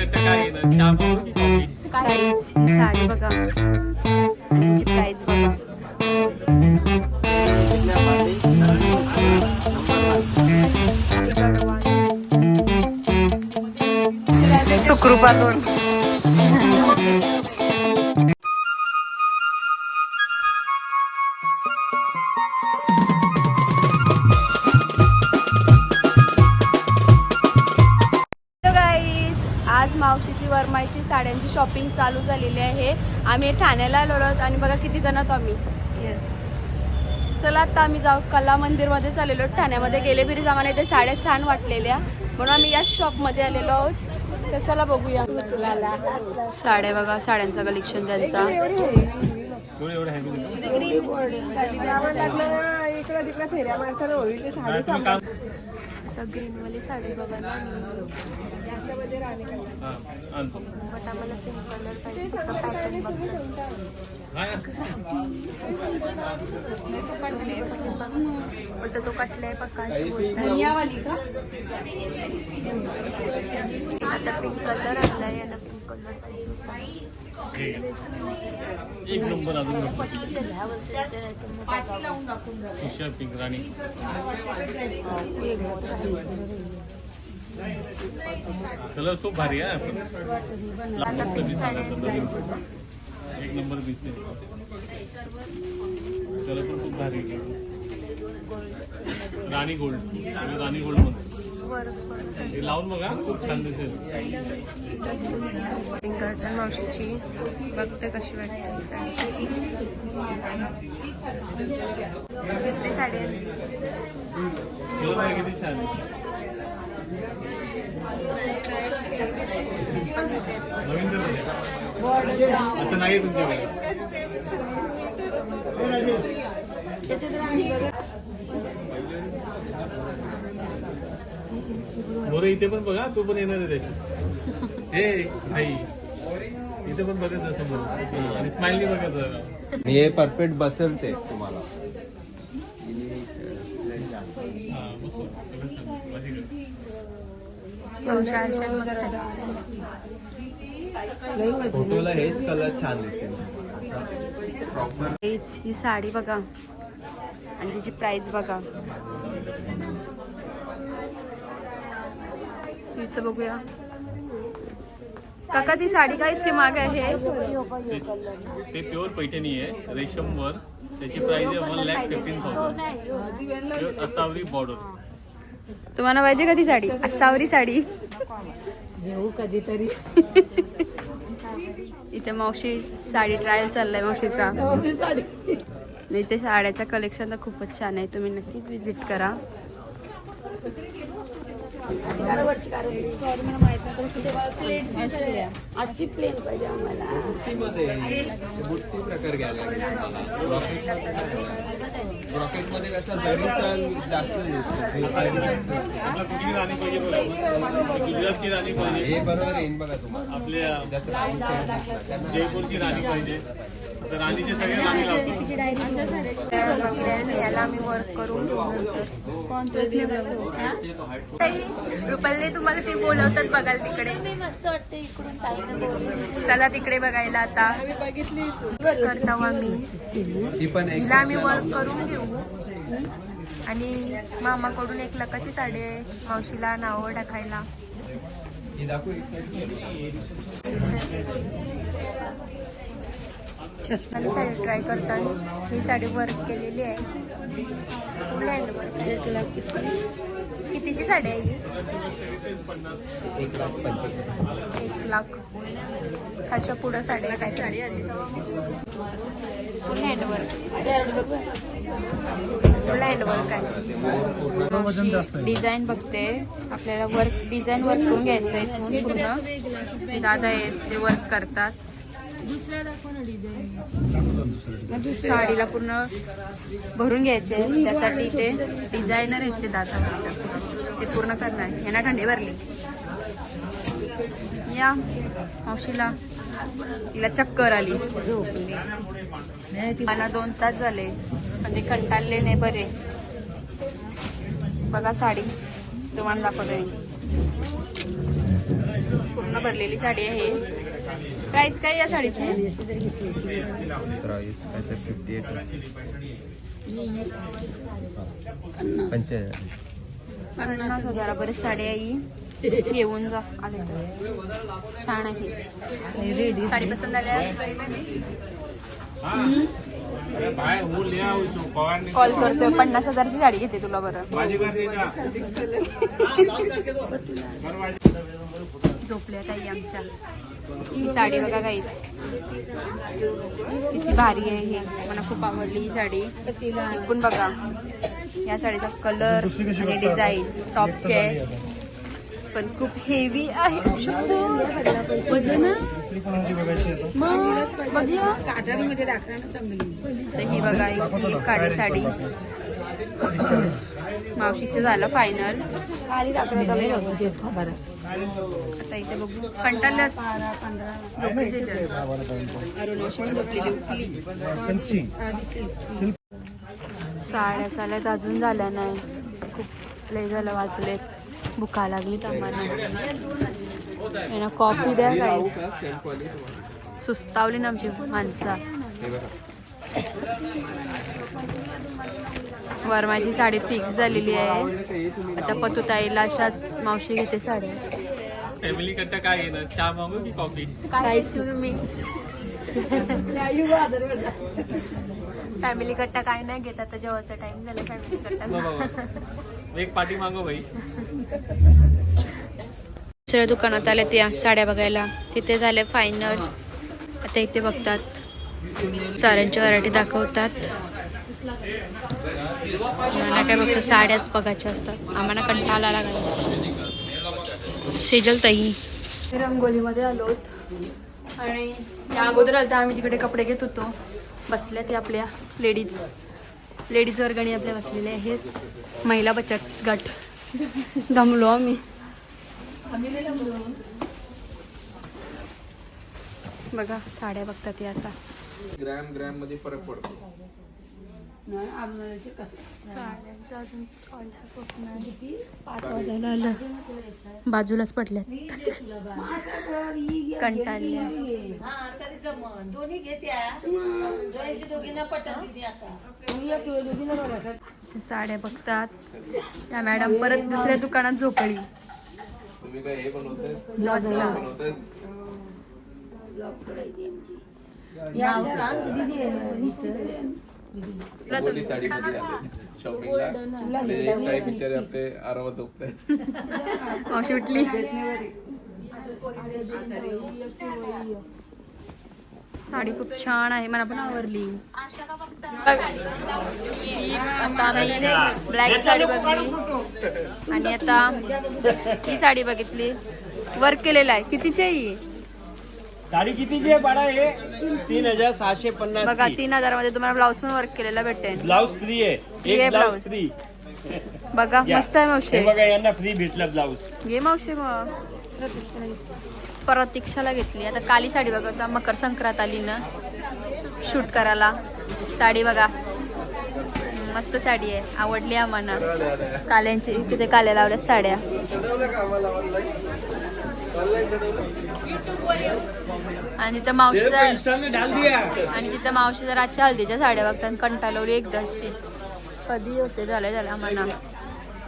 इकडचं काय येणार चहा पाहू की कॉफी साडी बघा. आणि बघा. सुखरूपा दोन. आम्ही ठाण्याला आलो आहोत आणि बघा किती जण आहोत आम्ही. चला आता आम्ही जाऊ कला मंदिरमध्ये चाललेलो आहोत. ठाण्यामध्ये गेले बिरी आम्हाला इथे साड्या छान वाटलेल्या. म्हणून आम्ही याच शॉपमध्ये आलेलो आहोत. तर चला बघूया. साड्या बघा साड्यांचं कलेक्शन त्यांचा. ग्रीनवाली साडी बघा ना हा, बट आम्हाला पिंक कलर पाहिजे फक्त पॅटर्न बघा हाय. बट तो कटलाय पक्का बोलताय आता पिंक कलर आणलाय याला पिंक कलर पाहिजे. एक नंबर अजून पिंक राणी कलर खूप भारी आहे. मस्त एक नंबर दिसेल. कलर पण खूप भारी आहे. राणी गोल्ड राणी गोल्डमध्ये लावून बघा खूप छान दिसेल. मावशीची बघते कशी वाटते. साडी किती छान आहे नवीन कलर आहे असं नाही तुमच्याकडे मोरे इथे पण बघा तू पण येणार आहे त्याची हे आई. इथे पण बघत समोर. आणि स्माइलनी बघत जरा. हे परफेक्ट बसेल ते तुम्हाला हा मस्त सगळं छान. भाजी कर. मावशी आरशात बघतात. फोटोला हेच कलर छान दिसेल. ही साडी बघा. आणि तिची प्राइस बघा. इथं बघूया. काका ती साडी काय इतकी महाग आहे? ते- प्युअर पैठणी आहे रेशम वर त्याची प्राइस आहे one lakh fifteen thousand Asavari border तुम्हाला पाहिजे का ती साडी? सावरी साडी. घेऊ कधीतरी. इथे मावशी साडी ट्रायल चाललाय मावशीचा. इथे साड्याचं कलेक्शन तर खूपच छान आहे. तुम्ही नक्कीच विजिट करा. अशी प्लेन पाहिजे आम्हाला. कसं जरीचा जास्त हे गुजरातची राणी पाहिजे हे बरोबर येईन बघा तुम्हाला. आपल्या जयपूरची राणी पाहिजे. याला आम्ही वर्क करून रुपाली तुम्हाला ते बोलवतात बघाल तिकडे. मस्त वाटतं इकडून चला तिकडे बघायला आता. बघितली तू करता एक तिला आम्ही वर्क करून घेऊ. आणि मामाकडून एक लकाची साडी आहे मावशीला नावं टाकायला. ही दाखवू. मला साडी ट्राय करताना. ही साडी वर्क केलेली आहे. फुल हँड वर्क कितीची साडी आहे ही? एक लाख पंचवीस एक लाख. ह्याच्या पुढं साडी आहे काय साडी आली. Full hand work full hand work आहे. डिझाईन बघते. आपल्याला वर्क डिझाईन वर्क करून घ्यायचं आहे इथून पूर्ण. दादा आहेत ते वर्क करतात. साडीला पूर्ण भरून घ्यायचे. त्यासाठी ते डिझायनर आहेत ते दाता ते पूर्ण करणार. यांना थंडी भरली. या. मावशीला. तिला चक्कर आली. झोपली मला दोन तास झाले. म्हणजे कंटाळले नाही बरे. बघा साडी. तुम्हाला दाखवते. पूर्ण भरलेली साडी आहे. प्राइस काय या साडीची? प्राईस काय तर फिफ्टी एट पंचेचाळीस. पन्नास हजारापर्यंत साडी आहे ही. येऊन जा. आले. तर छान आहे. साडी पसंत आल्या कॉल करतोय. पन्नास हजारची साडी घेते तुला बरं. झोपल्या ताई आमच्या. ही साडी बघा काहीच किती भारी आहे ही. मला खूप आवडली ही साडी. पण बघा. या साडीचा कलर आणि डिझाईन टॉपची आहे. पण खूप हेवी आहे. वजन तर ही बघा ही काळी साडी. मावशीचं झालं फायनल खाली दाखवलं आता इथे बघू. साड्या साल्यात अजून झाल्या नाही. खूप लय झालं वाचलेत भुका लागलीत आम्हाला यांना कॉफी द्या काही सुस्तावली ना आमची माणसं. वर माझी साडी फिक्स झालेली आहे. आता पतुताईला अशाच मावशी घेते साडी. फॅमिली कट्टा काय घेणार चहा मागू की कॉफी मी फॅमिली कट्टा काय नाही घेत आता जेव्हाचा टाइम झाला फॅमिली कट्टा एक पाठी मागो भाई दुसऱ्या दुकानात आले त्या साड्या बघायला. तिथे झाले फायनल आता इथे बघतात. साड्यांची व्हरायटी दाखवतात. आम्हाला काय बघतं साड्याच बघायच्या असतात. आम्हाला कंटाळा लागायची सेजल ताई. रंगोलीमध्ये आलो आणि त्या अगोदर आलता आम्ही तिकडे कपडे घेत होतो. बसल्या ते आपल्या लेडीज लेडीज वर्गणी आपल्या बसलेल्या आहेत. महिला बचत गट. दमलो आम्ही. बघा साड्या बघतात ते आता. ग्रॅम ग्रॅममध्ये फरक पडतो. साड्यांचं अजून चॉईसच होत नाही पाच वाजायला आलं. बाजूलाच पडल्यात. कंटाळल्या ते साड्या बघतात. त्या मॅडम परत दुसऱ्या दुकानात झोपली. तुम्ही काय साडी मध्ये आले. शॉपिंगला ते काही बिचारे आपले आरामात झोपताय मावशी उठली. साडी खूप छान आहे. मला पण आवडली. आता आम्ही ब्लॅक साडी बघली. आणि आता ही साडी बघितली. वर्क केलेलं आहे. कितीची आहे ही? साडी कितीची आहे बाळा हे? तीन हजार सहाशे बघा पन्नास तीन हजारमध्ये तुम्हाला ब्लाऊज पण वर्क केलेला भेटेल. ब्लाऊज फ्री आहे. Free आहे एक ब्लाऊज. blouse. फ्री बघा. मस्त आहे मावशी. बघा यांना फ्री भेटला ब्लाऊज. घे मावशी मग. प्रतीक्षाला घेतली. आता काली साडी बघा आता मकर संक्रांत आली ना. शूट करायला. साडी बघा. हम्म, मस्त साडी आहे. आवडली आम्हाला. काल्यांची. तिथे काल्या लावल्या साड्या. आणि तिथं दिया. आणि तिथं मावशी जर आजच्या हल्दीच्या साड्या बघतात कंटाळवली एकदाची कधी होते झालं झालं आम्हाला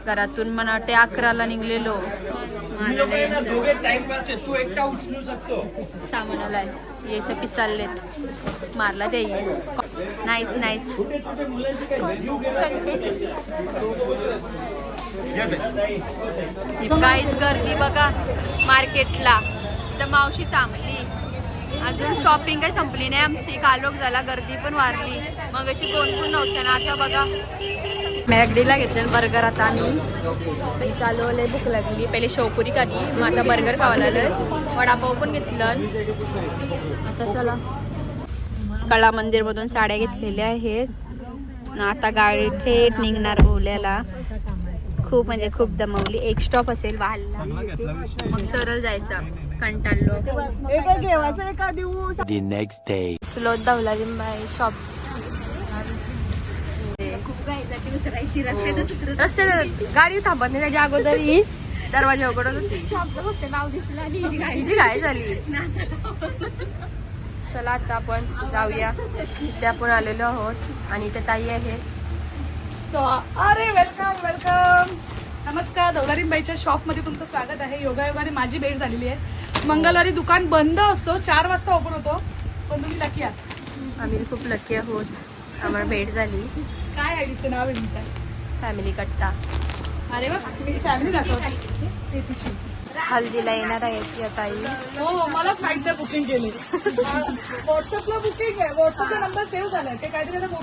घरातून मला वाटते अकराला निघलेलो. आहे. तू सामानाला आहे. इथं पिसाललेत. मारला ते नाईस नाईस काहीच गर्दी बघा. मार्केटला तर मावशी थांबली. अजून शॉपिंग काही संपली नाही आमची. कालोख झाला गर्दी पण वारली मग अशी कोण पण नव्हतं ना. आता बघा. मॅगडीला घेतलं बर्गर आता आम्ही. मी चालू लय भूक लागली. पहिले शेवपुरी खाली मग आता बर्गर खावा लागलं वडापाव पण घेतलं. आता चला. कळा मंदिरमधून साड्या घेतलेल्या आहेत. आता गाडी थेट निघणार ओल्याला. खूप म्हणजे खूप दमवली. एक स्टॉप असेल वाहलला मग सरळ जायचा. कंटाळलो. घेवायचं एका दिवस. The next day. स्लोट धावला बाय शॉप खूप घाईसाठी उतरायची रस्त्यात रस्त्यात गाडी थांबत नाही त्याच्या अगोदर ही दरवाजा उघडत होती. शब्द फक्त नाव दिसलं आणि हिची गाडी हिची काय झाली. चला आता आपण जाऊया. इथे आपण आलेलो आहोत आणि इथे ताई आहे. सो अरे वेलकम वेलकम नमस्कार दौलारीबाईच्या शॉपमध्ये तुमचं स्वागत आहे. योगायोगाने माझी भेट झालेली आहे. मंगळवारी दुकान बंद असतो चार वाजता ओपन होतो. पण तुम्ही लकी आहात. आम्ही खूप लकी आहोत. आम्हाला भेट झाली. काय आहे तिचं नाव आहे तुमच्या फॅमिली कट्टा. अरे वा फॅमिली दाखवते. हल्दीला येणार आहे ती ताई हो माहीत नाही बुकिंग केले. व्हॉट्सअपला बुकिंग आहे. व्हॉट्सअपचा नंबर सेव्ह झालाय. ते काहीतरी आता.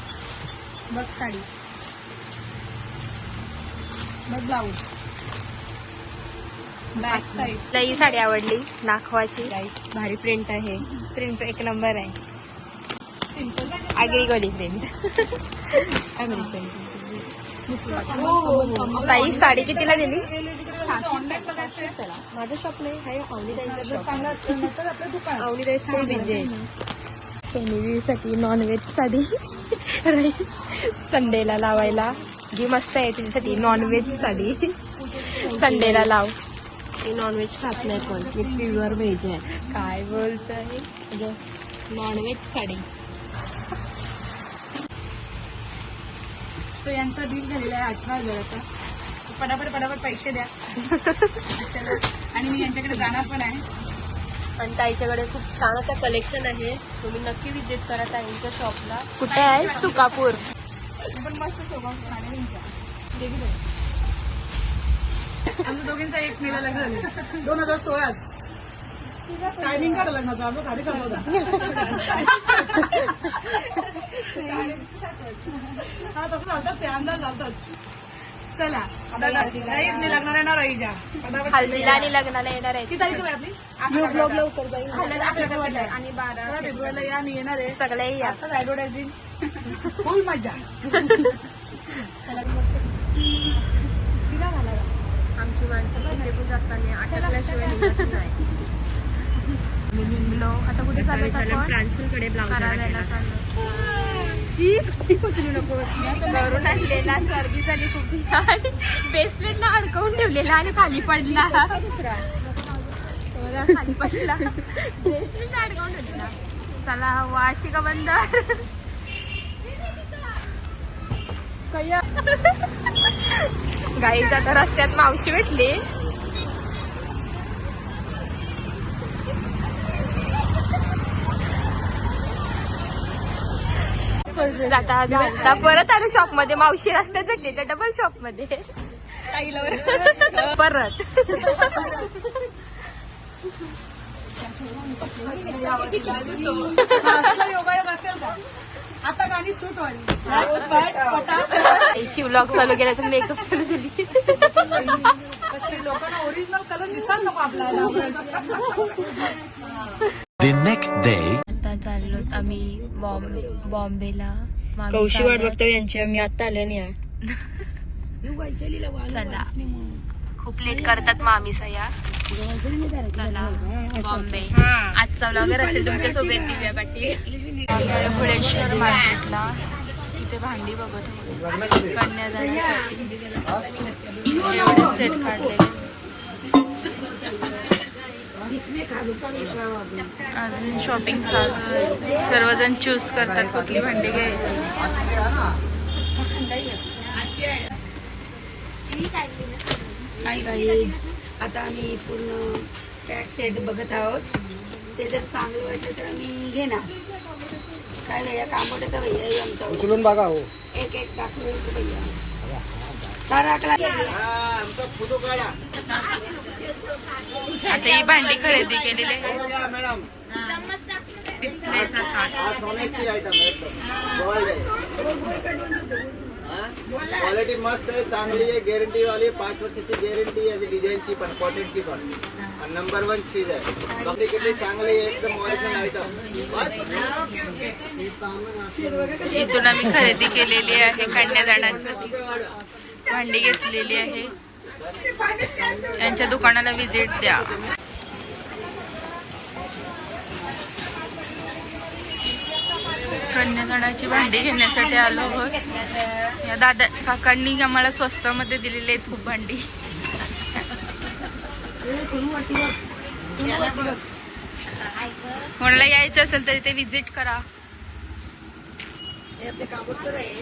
बघ साडी. बघ ब्लाऊज बॅक साईड तुला ही साडी आवडली? दाखवायची. भारी प्रिंट आहे. प्रिंट एक नंबर आहे. आगरी गोली प्रिंट हो, ताई साडी कितीला दिली? माझं शॉप नाही हाय शॉप आपलं दुकान. आवनीताईचं खूप बिझी आहे नॉनव्हेज साडी. संडेला लावायला. जी मस्त आहे तिच्यासाठी नॉनव्हेज साडी. संडेला लाव. मी नॉनव्हेज खात नाही पण मी प्युअर व्हेज आहे. काय बोलतोय? Non veg sari. तो यांचा बिल झालेला आहे अठरा हजाराचा. पटापट पटापट पैसे द्या. चला. आणि मी यांच्याकडे जाणार पण आहे. आणि ताईच्याकडे खूप छान असं कलेक्शन आहे. तुम्ही नक्की विजिट करा ताईंच्या शॉपला कुठे आहे? सुकापूर. पण मस्त स्वभाव छान आहे. आमच्या दोघींचा एक मेला लग्न झाले दोन हजार सोळाच टायमिंग काढलं लग्नाचा आमचा साडे सात हा तसं चालतात ते अंदाज चालतात चला. आता राईस मी लग्नाला येणार पटापट आणि लग्नाला येणार आहे. किती तारीख आहे आपली? ब्लॉग लवकर जाईल. आणि बारा. फेब्रुवारीला या मी येणार आहे. सगळे या. आता ऍडव्हर्टायझिंग फुल मजा. आमची माणसं जाताना निघत नाही. निघलो आता कुठे चाललो फ्रान्सकडे ब्लाउज करायला चाललो घरून आणलेला सर्दी झाली खूप. आणि बेसलेट ना अडकवून ठेवलेला आणि खाली पडला. तेव्हा खाली पडला. बेसलेट अडकवून ठेवलेला. चला वाशिका बंद गाईच आता रस्त्यात मावशी भेटली. आता आता परत आलो शॉपमध्ये मावशी रस्त्यात भेटली. तर डबल शॉपमध्ये परत. आता गाणी सूट व्हायली ची व्लॉग चालू केला तर मेकअप चालू झाली. लोकांना ओरिजिनल कलर दिसाल नको आपल्याला. The next day. चाललो आम्ही बॉम्बे बॉम्बेला कौशी वाट. बघतोय यांची आम्ही आता आले नाही आहे. चला. खूप लेट करतात मामी सया चला बॉम्बे. आजचा व्लॉगर असेल तुमच्यासोबत दिव्या पाटील. फुलेश्वर मार्केटला. इथे भांडी बघत होते. कन्यादानासाठी. एवढे सेट काढलेले. अजून शॉपिंग चालू आहे. सर्वजण चूज करतात कुठली भांडी घ्यायची. आता आम्ही पूर्ण पॅक सेट बघत आहोत. ते जर चांगलं वाटलं तर आम्ही घेणार. काय भैया काम होतं का भैया? आमचं. उचलून बघा हो. एक एक दाखवून भैया. सारा अकरा फोटो काढा. आता ही भांडी खरेदी केलेली आहे मॅडम. हा आहे आहे. क्वालिटी मस्त आहे चांगली आहे गॅरंटी वाली. पाच वर्षाची गॅरंटी आहे डिझाईनची पण कॉटनची पण. नंबर वन चीज आहे. कपडे किती चांगले आहे एकदम ओरिजिनल आयटम इथून आम्ही खरेदी केलेली आहे कन्यादानासाठी भांडी घेतलेली आहे. यांच्या दुकानाला व्हिजिट द्या. कन्यादानाची भांडी घेण्यासाठी आलो या दादा काकांनी आम्हाला स्वस्तामध्ये दिलेली आहेत खूप भांडी. कोणाला यायचं असेल तर इथे व्हिजिट करा हे आपले काबूतर आहे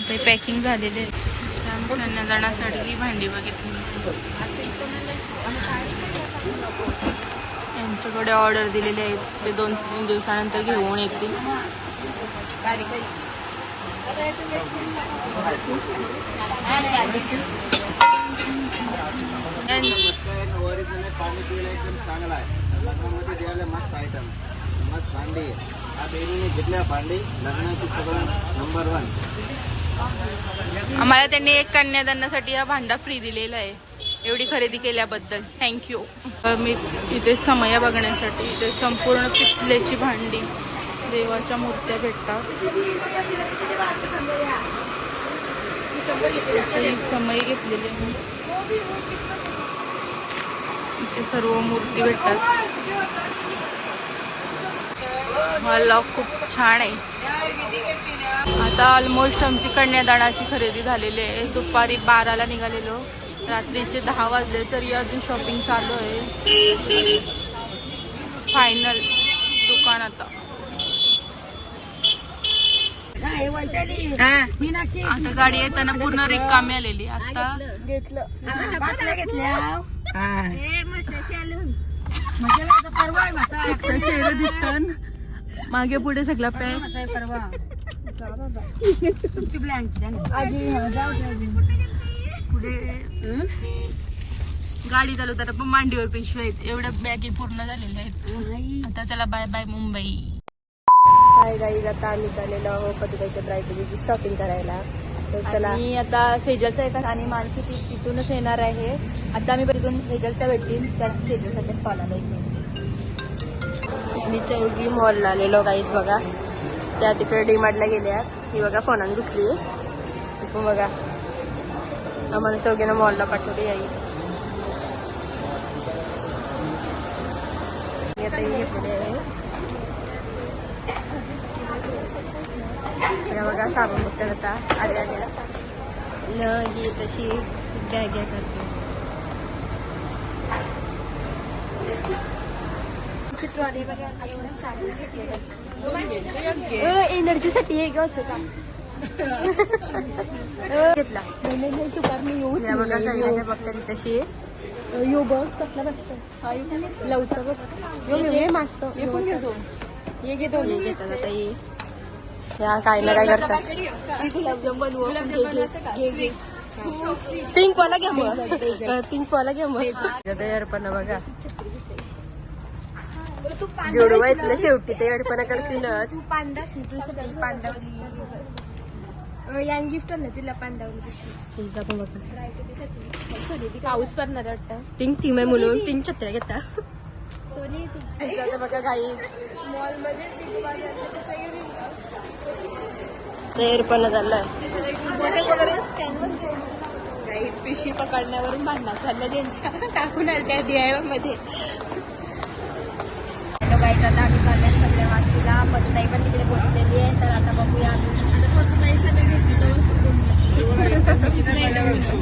ते पॅकिंग झालेले कन्यादानासाठी ही भांडी बघितली यांच्याकडे ऑर्डर दिलेले आहेत ते दोन तीन दिवसानंतर घेऊन येतील पाणी एकदम चांगला आहे मस्त आयटम मस्त भांडी आहे सगळं नंबर वन आम्हाला त्यांनी एक कन्यादानासाठी हा भांडा फ्री दिलेला आहे एवढी खरेदी केल्याबद्दल थँक्यू मी इथे समय बघण्यासाठी इथे संपूर्ण पितलेची भांडी देवाच्या मूर्त्या भेटतात ही समय घेतलेली आहे इथे सर्व मूर्ती भेटतात लॉक खूप छान आहे. आता ऑलमोस्ट आमची कन्यादानाची खरेदी झालेली आहे. दुपारी बाराला निघालेलो. रात्रीचे दहा वाजले तरी अजून शॉपिंग चालू आहे. फायनल दुकान आता. हा, हे मीनाक्षी. आता गाडी येताना पूर्ण रिकामी आलेली. आता बाटल्या घेतल्या. हा. मसाला आता परवा दिसतात मागे पुढे सगळा पॅक मसाला आहे परवा तुमची ब्लँक द्या ना. पुढे गाडी चालवताना पण मांडीवर पिशव्या आहेत. एवढ्या बॅगी पूर्ण झालेल्या आहेत. आता चला bye bye Mumbai. Hi guys आता आम्ही चाललेलो आहोत पतिताईच्या ब्राईडची शॉपिंग करायला. तर चला. मी आता सेजलचा येतात आणि मानसी ती तिथूनच येणार आहे. आता आम्ही तिथून सेजलच्या भेटतील. त्या सेजलसाठीच कॉल आला मी चौघी मॉलला आलेलो गाईस बघा. त्या तिकडे डीमार्टला गेल्या ही बघा फोनाने घुसली. पण बघा. आम्हाला चौघीनं मॉलला पाठवली आई आता ही घेतलेली आहे. बघा साबण बघता होता अरे अरे न ही तशी घ्या घ्या करते. एनर्जीसाठी हे का घेतला. या बघा काही बघता तशी. यो बघ कसला बसतो लवचा बघ. हे मस्त. हे पण घेतो हे घे दोन घेतात आता हे या काय ना काय करतात. पिंक वाला घ्या मग. पिंक वाला घ्या मग. एअरपणा बघा. जोडवा इथलं शेवटी ते एअरपणा करतीलच पांडा पांडावली यान गिफ्ट ना तिला पांडावली तुमचा पण बघा. पाऊस पडणार वाटतं. पिंक थीम आहे म्हणून. पिंक छत्र्या घेता. सोनी आता बघा काही एअरपणा झालाय. काहीच पिशवी पकडण्यावरून भांडणं चाललं त्यांच्या. टाकून आल्या DIY मध्ये. गाईज आता आम्ही चालल्या सगळ्या वाशीला. पटताई पण तिकडे पोहोचलेली आहे. तर आता बघूया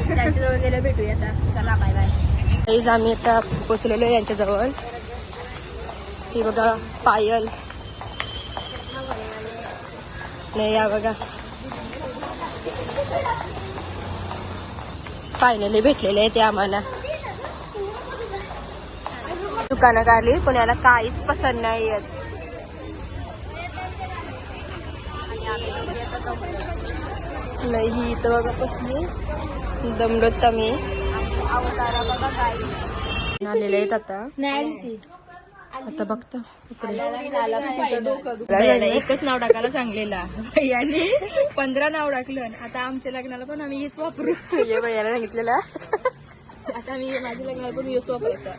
त्यांच्याजवळ गेलो भेटूया आता. चला बाय बाय गाईज आम्ही आता पोहोचलेलो आहे यांच्याजवळ. ही बघा पायल. नाही या बघा. फायनली भेटलेले आहे ते आम्हाला. दुकानं काढली पण याला काहीच पसंत नाही येत. नाही ही इथं बघा कसली दमडोत मी अवतारा बघा आलेले आहेत आता. आता बघता. एकच नाव टाकायला सांगलेला. यांनी पंधरा नाव टाकलं. आता आमच्या लग्नाला पण आम्ही हेच वापरू. भैयाला सांगितलेलं. आता आम्ही माझ्या लग्नाला पण हेच वापरायचा.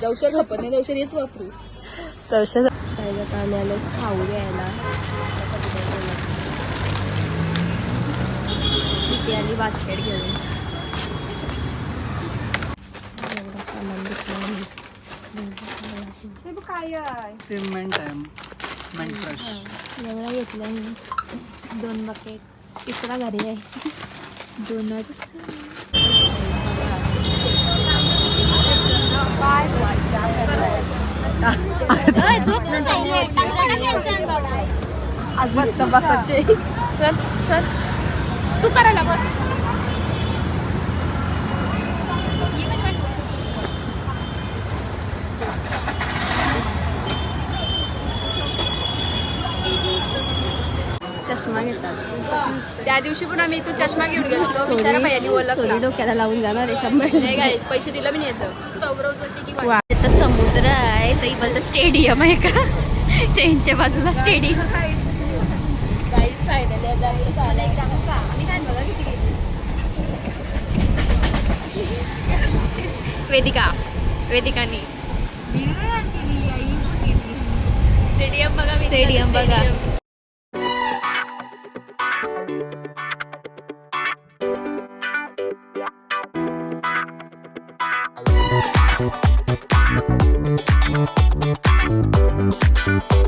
दौशर खपत नाही दौशर हेच वापरू. आता आम्ही आलो खाऊ घ्यायला तिथे आली बास्केट घेऊन. काय आहे. एवढा घेतला मी दोन बकेट तिसरा घरी आहे. दोनच. आज बस बसायचे चल चल. तू करायला बस चष्मा घेतात त्या दिवशी पण आम्ही तू चष्मा घेऊन गेलो बिचारा भैयानी ओळखला. डोक्याला लावून जाणार आहे शंभर नाही काय पैसे दिलं मी यायचं सौरव जोशी की वा. इथं समुद्र आहे तर इथं स्टेडियम आहे का? ट्रेनच्या बाजूला स्टेडियम. वेदिका वेदिकानी. स्टेडियम बघा स्टेडियम बघा. Música